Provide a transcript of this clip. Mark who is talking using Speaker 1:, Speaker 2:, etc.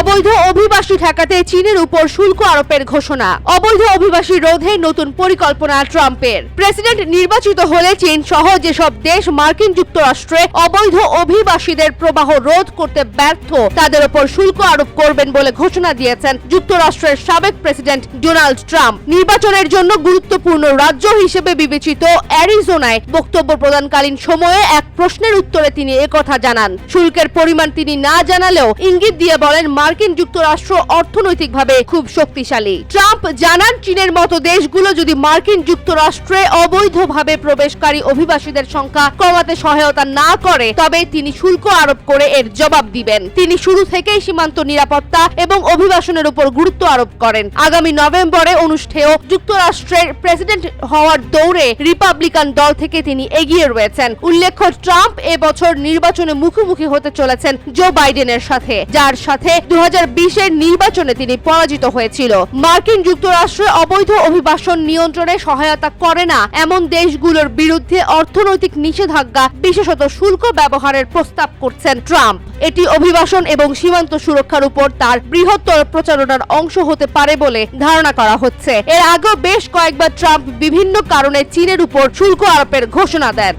Speaker 1: অবৈধ অভিবাসী ঠেকাতে চীনের উপর শুল্ক আরোপের ঘোষণা। অবৈধ অভিবাসী রোধে নতুন পরিকল্পনা ট্রাম্পের। প্রেসিডেন্ট নির্বাচিত হলে চীন সহ যেসব দেশ মার্কিন যুক্তরাষ্ট্রে অবৈধ অভিবাসীদের প্রবাহ রোধ করতে ব্যর্থ, তাদের উপর শুল্ক আরোপ করবেন বলে ঘোষণা দিয়েছেন যুক্তরাষ্ট্রের সাবেক প্রেসিডেন্ট ডোনাল্ড ট্রাম্প। নির্বাচনের জন্য গুরুত্বপূর্ণ রাজ্য হিসেবে বিবেচিত অ্যারিজোনায় বক্তব্য প্রদানকালীন সময়ে এক প্রশ্নের উত্তরে তিনি একথা জানান। শুল্কের পরিমাণ তিনি না জানালেও ইঙ্গিত দিয়ে বলেন মার্কিন যুক্তরাষ্ট্র অর্থনৈতিকভাবে খুব শক্তিশালী। ট্রাম্প জানান, চীনের মতো দেশগুলো যদি মার্কিন যুক্তরাষ্ট্রে অবৈধভাবে প্রবেশকারী অভিবাসীদের সংখ্যা কমাতে সহায়তা না করে, তবে তিনি শুল্ক আরোপ করে এর জবাব দিবেন। তিনি শুরু থেকেই সীমান্ত নিরাপত্তা এবং অভিবাসনের উপর গুরুত্ব আরোপ করেন। আগামী নভেম্বরে অনুষ্ঠেয় যুক্তরাষ্ট্রের প্রেসিডেন্ট হওয়ার দৌড়ে রিপাবলিকান দল থেকে তিনি এগিয়ে রয়েছেন। উল্লেখ্য, ট্রাম্প এবছর নির্বাচনে মুখোমুখি হতে চলেছেন জো বাইডেনের সাথে। যার সাথে দু বিশের নির্বাচনে তিনি পরাজিত হয়েছিল। মার্কিন যুক্তরাষ্ট্রে অবৈধ অভিবাসন নিয়ন্ত্রণে সহায়তা করে না এমন দেশগুলোর বিরুদ্ধে অর্থনৈতিক নিষেধাজ্ঞা, বিশেষত শুল্ক ব্যবহারের প্রস্তাব করছেন ট্রাম্প। এটি অভিবাসন এবং সীমান্ত সুরক্ষার উপর তার বৃহত্তর প্রচারণার অংশ হতে পারে বলে ধারণা করা হচ্ছে। এর আগেও বেশ কয়েকবার ট্রাম্প বিভিন্ন কারণে চীনের উপর শুল্ক আরোপের ঘোষণা দেন।